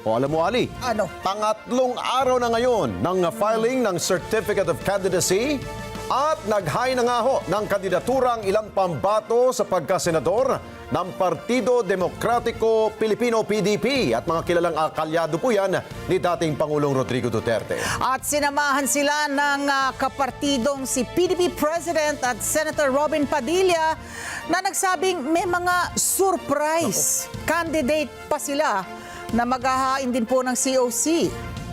O alam mo, Ali? Ano? Pangatlong araw na ngayon ng filing ng Certificate of Candidacy at naghain na nga ho ng kandidaturang ilang pambato sa pagkasenador ng Partido Demokratiko Pilipino PDP at mga kilalang akalyado po yan ni dating Pangulong Rodrigo Duterte. At sinamahan sila ng ah, kapartidong si PDP President at Senator Robin Padilla na nagsabing may mga surprise candidate pa sila na maghahain din po ng COC.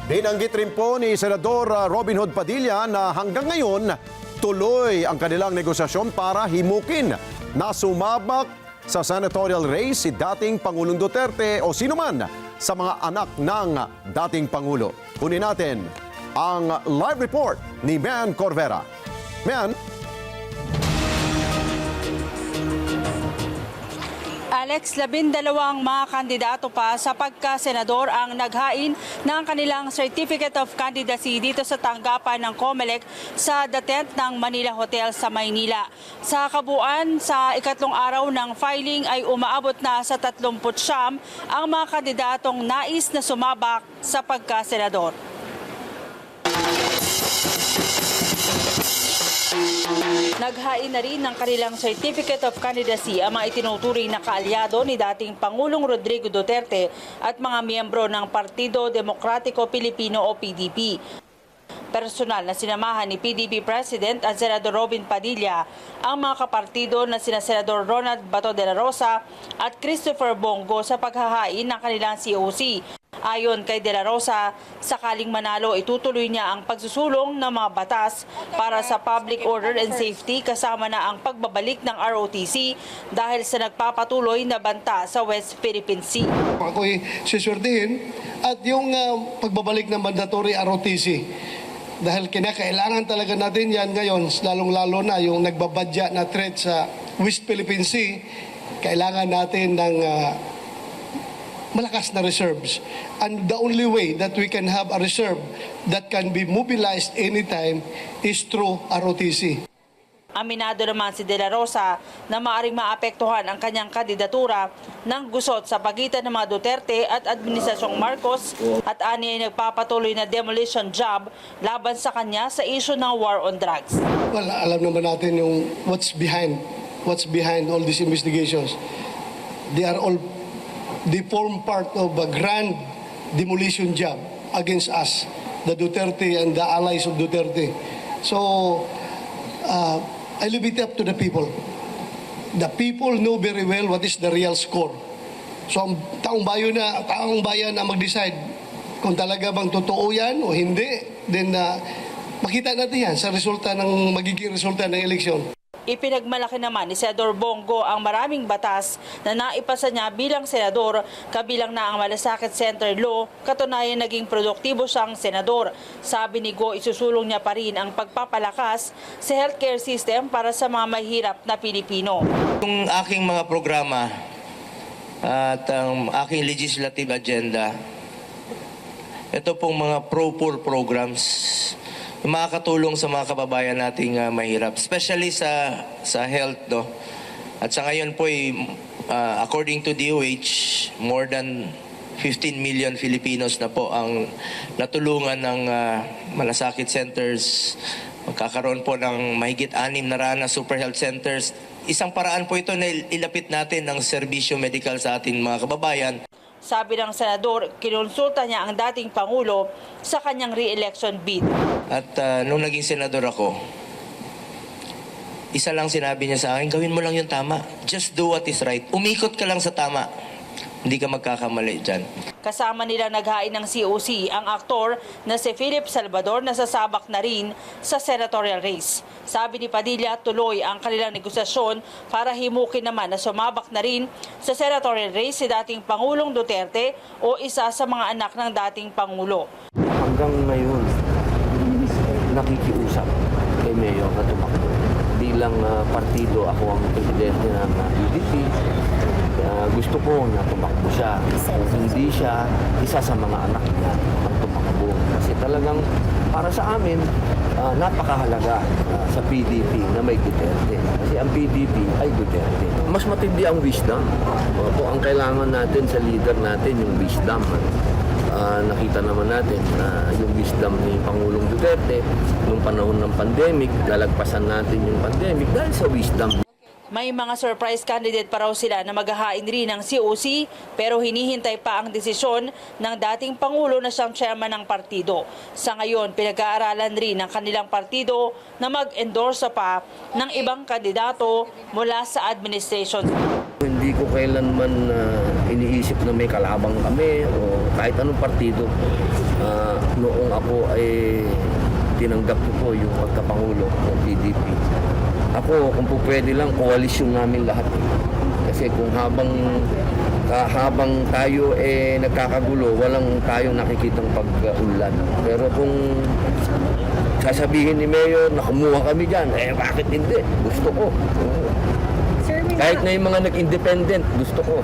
Binanggit rin po ni Senador uh, Robin Hood Padilla na hanggang ngayon tuloy ang kanilang negosasyon para himukin na sumabak sa senatorial race si dating Pangulong Duterte o sino man sa mga anak ng dating Pangulo. Kunin natin ang live report ni Man Corvera. Man, Alex, labindalawang mga kandidato pa sa pagka-senador ang naghain ng kanilang Certificate of Candidacy dito sa tanggapan ng COMELEC sa The Tent ng Manila Hotel sa Maynila. Sa kabuuan, sa ikatlong araw ng filing ay umaabot na sa 30 ang mga kandidatong nais na sumabak sa pagka-senador. Naghain na rin ng kanilang Certificate of Candidacy ang mga itinuturing na kaalyado ni dating Pangulong Rodrigo Duterte at mga miyembro ng Partido Demokratiko Pilipino o PDP. Personal na sinamahan ni PDP President at Senador Robin Padilla ang mga kapartido na sina Senador Ronald Bato de la Rosa at Christopher Bongo sa paghahain ng kanilang COC. Ayon kay De La Rosa, sakaling manalo itutuloy niya ang pagsusulong ng mga batas para sa public order and safety kasama na ang pagbabalik ng ROTC dahil sa nagpapatuloy na banta sa West Philippine Sea. ako'y siswertihin at yung ah, pagbabalik ng mandatory ROTC. Dahil kinakailangan talaga natin yan ngayon, lalong-lalo na yung nagbabadya na threat sa West Philippine Sea, kailangan natin ng ah, malakas na reserves. And the only way that we can have a reserve that can be mobilized anytime is through ROTC. Aminado naman si De La Rosa na maaring maapektuhan ang kanyang kandidatura ng gusot sa pagitan ng mga Duterte at Administrasyong Marcos at ani ay nagpapatuloy na demolition job laban sa kanya sa isyu ng war on drugs. Well, alam naman natin yung what's behind what's behind all these investigations. They are all they form part of a grand demolition job against us, the Duterte and the allies of Duterte. So, uh, I leave it up to the people. The people know very well what is the real score. So, ang taong bayan na, taong bayan na mag-decide kung talaga bang totoo yan o hindi, then uh, makita natin yan sa resulta ng magiging resulta ng eleksyon. Ipinagmalaki naman ni Senador Bongo ang maraming batas na naipasa niya bilang senador, kabilang na ang Malasakit Center Law, katunayan naging produktibo siyang senador. Sabi ni Go, isusulong niya pa rin ang pagpapalakas sa healthcare system para sa mga mahirap na Pilipino. Yung aking mga programa at ang aking legislative agenda, ito pong mga pro-poor programs, makakatulong sa mga kababayan nating ah, mahirap, especially sa sa health do. At sa ngayon po ay, ah, according to DOH, more than 15 million Filipinos na po ang natulungan ng ah, malasakit centers. Magkakaroon po ng mahigit anim na rana super health centers. Isang paraan po ito na ilapit natin ng serbisyo medical sa ating mga kababayan. Sabi ng senador, kinonsulta niya ang dating Pangulo sa kanyang re-election bid. At ah, nung naging senador ako, isa lang sinabi niya sa akin, gawin mo lang yung tama. Just do what is right. Umikot ka lang sa tama. Hindi ka magkakamali dyan. Kasama nila naghain ng COC ang aktor na si Philip Salvador na sasabak na rin sa senatorial race. Sabi ni Padilla, tuloy ang kanilang negosasyon para himukin naman na sumabak na rin sa senatorial race si dating Pangulong Duterte o isa sa mga anak ng dating Pangulo. hanggang ngayon nakikiusap kay Mayor na tumakbo. Bilang ah, partido, ako ang presidente ng uh, UDP. Ah, gusto ko na tumakbo siya. Kung hindi siya, isa sa mga anak niya ang tumakbo. Kasi talagang para sa amin, ah, napakahalaga ah, sa PDP na may Duterte. Kasi ang PDP ay Duterte. Mas matindi ang wisdom. Opo, ang kailangan natin sa leader natin yung wisdom. Ah, nakita naman natin na yung wisdom ni Pangulong Duterte nung panahon ng pandemic, lalagpasan natin yung pandemic dahil sa wisdom May mga surprise candidate pa raw sila na maghahain rin ng COC pero hinihintay pa ang desisyon ng dating Pangulo na siyang chairman ng partido. Sa ngayon, pinag-aaralan rin ng kanilang partido na mag-endorse pa ng ibang kandidato mula sa administration. Hindi ko kailanman uh, iniisip na may kalabang kami o kahit anong partido. Ah, noong ako ay tinanggap ko po yung pagkapangulo ng PDP. Ako, kung po pwede lang, koalisyon namin lahat. Kasi kung habang habang tayo eh nagkakagulo, walang tayong nakikitang pag-unlad. Pero kung sasabihin ni Mayor na kumuha kami dyan, eh bakit hindi? Gusto ko. Oo. Kahit na yung mga nag-independent, gusto ko.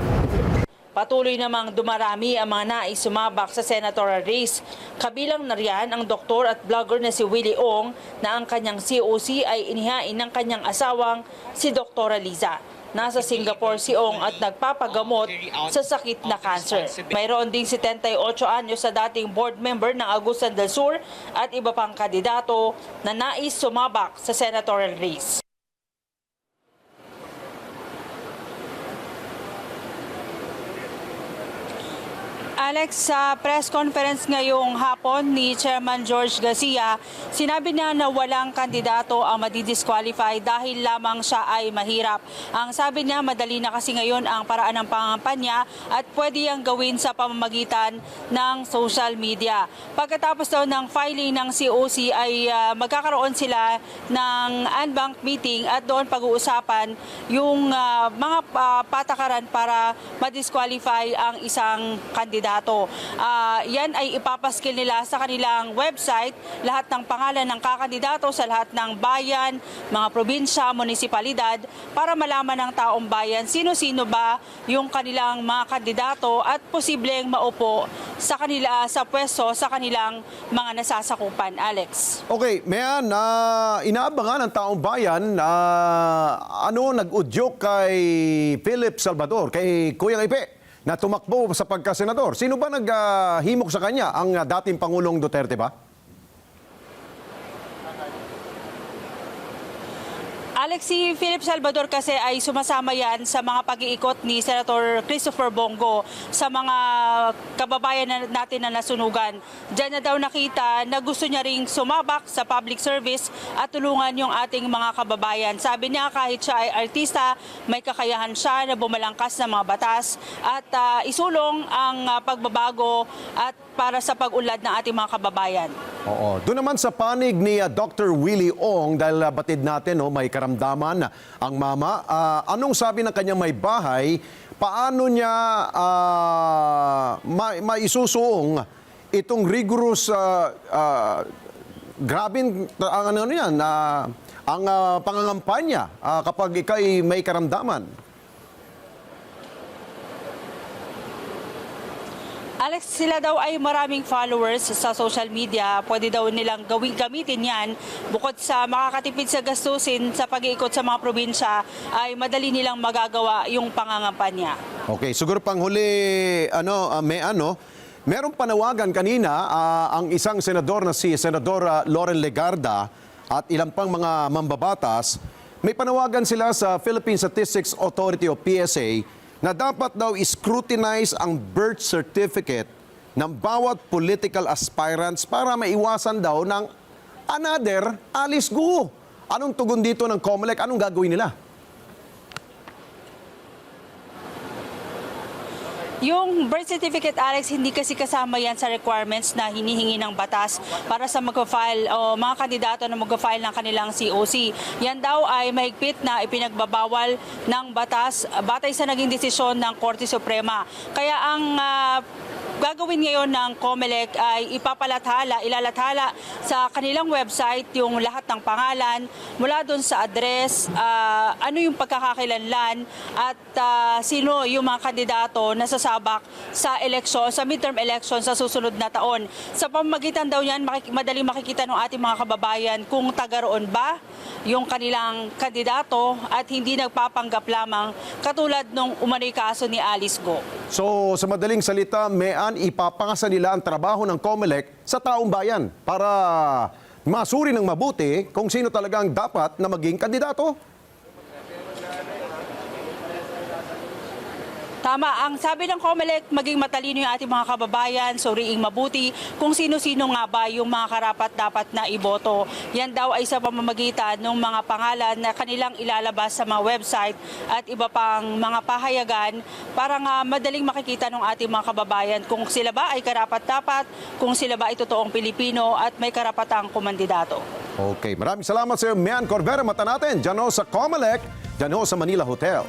Patuloy namang dumarami ang mga nais sumabak sa senatorial race. Kabilang na riyan ang doktor at vlogger na si Willie Ong na ang kanyang COC ay inihain ng kanyang asawang si Dr. Liza. Nasa Singapore si Ong at nagpapagamot sa sakit na cancer. Mayroon ding 78 anyo sa dating board member ng Agusan del Sur at iba pang kandidato na nais sumabak sa senatorial race. Alex, sa press conference ngayong hapon ni Chairman George Garcia, sinabi niya na walang kandidato ang madidisqualify dahil lamang siya ay mahirap. Ang sabi niya, madali na kasi ngayon ang paraan ng pangampanya at pwede yang gawin sa pamamagitan ng social media. Pagkatapos daw ng filing ng COC ay ah, magkakaroon sila ng unbank meeting at doon pag-uusapan yung ah, mga ah, patakaran para ma-disqualify ang isang kandidato. Ah, yan ay ipapaskil nila sa kanilang website lahat ng pangalan ng kakandidato sa lahat ng bayan, mga probinsya, munisipalidad para malaman ng taong bayan sino-sino ba yung kanilang mga kandidato at posibleng maupo sa kanila sa pwesto sa kanilang mga nasasakupan. Alex. Okay, mayan, na inaabangan ng taong bayan na ano nag-udyok kay Philip Salvador, kay Kuya Ipe, na tumakbo sa pagkasenador. Sino ba naghimok sa kanya? Ang ah, dating Pangulong Duterte ba? Alex, si Philip Salvador kasi ay sumasama yan sa mga pag-iikot ni Senator Christopher Bongo sa mga kababayan na- natin na nasunugan. Diyan na daw nakita na gusto niya ring sumabak sa public service at tulungan yung ating mga kababayan. Sabi niya kahit siya ay artista, may kakayahan siya na bumalangkas ng mga batas at ah, isulong ang ah, pagbabago at para sa pag-unlad ng ating mga kababayan. Oo. Doon naman sa panig ni ah, Dr. Willie Ong, dahil ah, batid natin, no, may karamdaman ang mama. Ah, anong sabi ng kanyang may bahay? Paano niya ah, ma- maisusuong itong rigorous, ah, ah, grabing, ang ano yan, ah, ang ah, pangangampanya ah, kapag ikay may karamdaman? Alex, sila daw ay maraming followers sa social media. Pwede daw nilang gawin, gamitin yan. Bukod sa makakatipid sa gastusin sa pag-iikot sa mga probinsya, ay madali nilang magagawa yung pangangampanya. Okay, siguro pang huli, ano, ah, may ano, merong panawagan kanina ah, ang isang senador na si Senador ah, Loren Legarda at ilang pang mga mambabatas, may panawagan sila sa Philippine Statistics Authority o PSA na dapat daw scrutinize ang birth certificate ng bawat political aspirants para maiwasan daw ng another Alice Guo. Anong tugon dito ng COMELEC? Anong gagawin nila? Yung birth certificate, Alex, hindi kasi kasama yan sa requirements na hinihingi ng batas para sa mag-file o mga kandidato na mag-file ng kanilang COC. Yan daw ay mahigpit na ipinagbabawal ng batas batay sa naging desisyon ng Korte Suprema. Kaya ang ah, gagawin ngayon ng COMELEC ay ipapalathala, ilalathala sa kanilang website yung lahat ng pangalan mula doon sa address, ah, ano yung pagkakakilanlan at ah, sino yung mga kandidato na sasabak sa eleksyon, sa midterm election sa susunod na taon. Sa pamamagitan daw yan, makik- madali makikita ng ating mga kababayan kung taga roon ba yung kanilang kandidato at hindi nagpapanggap lamang katulad nung umano'y kaso ni Alice Go. So, sa madaling salita, Mean, naman ipapangasa nila ang trabaho ng COMELEC sa taong bayan para masuri ng mabuti kung sino talagang dapat na maging kandidato. Tama, ang sabi ng COMELEC, maging matalino yung ating mga kababayan, suriing mabuti kung sino-sino nga ba yung mga karapat dapat na iboto. Yan daw ay sa pamamagitan ng mga pangalan na kanilang ilalabas sa mga website at iba pang mga pahayagan para nga madaling makikita ng ating mga kababayan kung sila ba ay karapat dapat, kung sila ba ay totoong Pilipino at may karapatang kumandidato. Okay, maraming salamat sa iyo, Mian Corbera. Mata natin, dyan sa COMELEC, dyan sa Manila Hotel.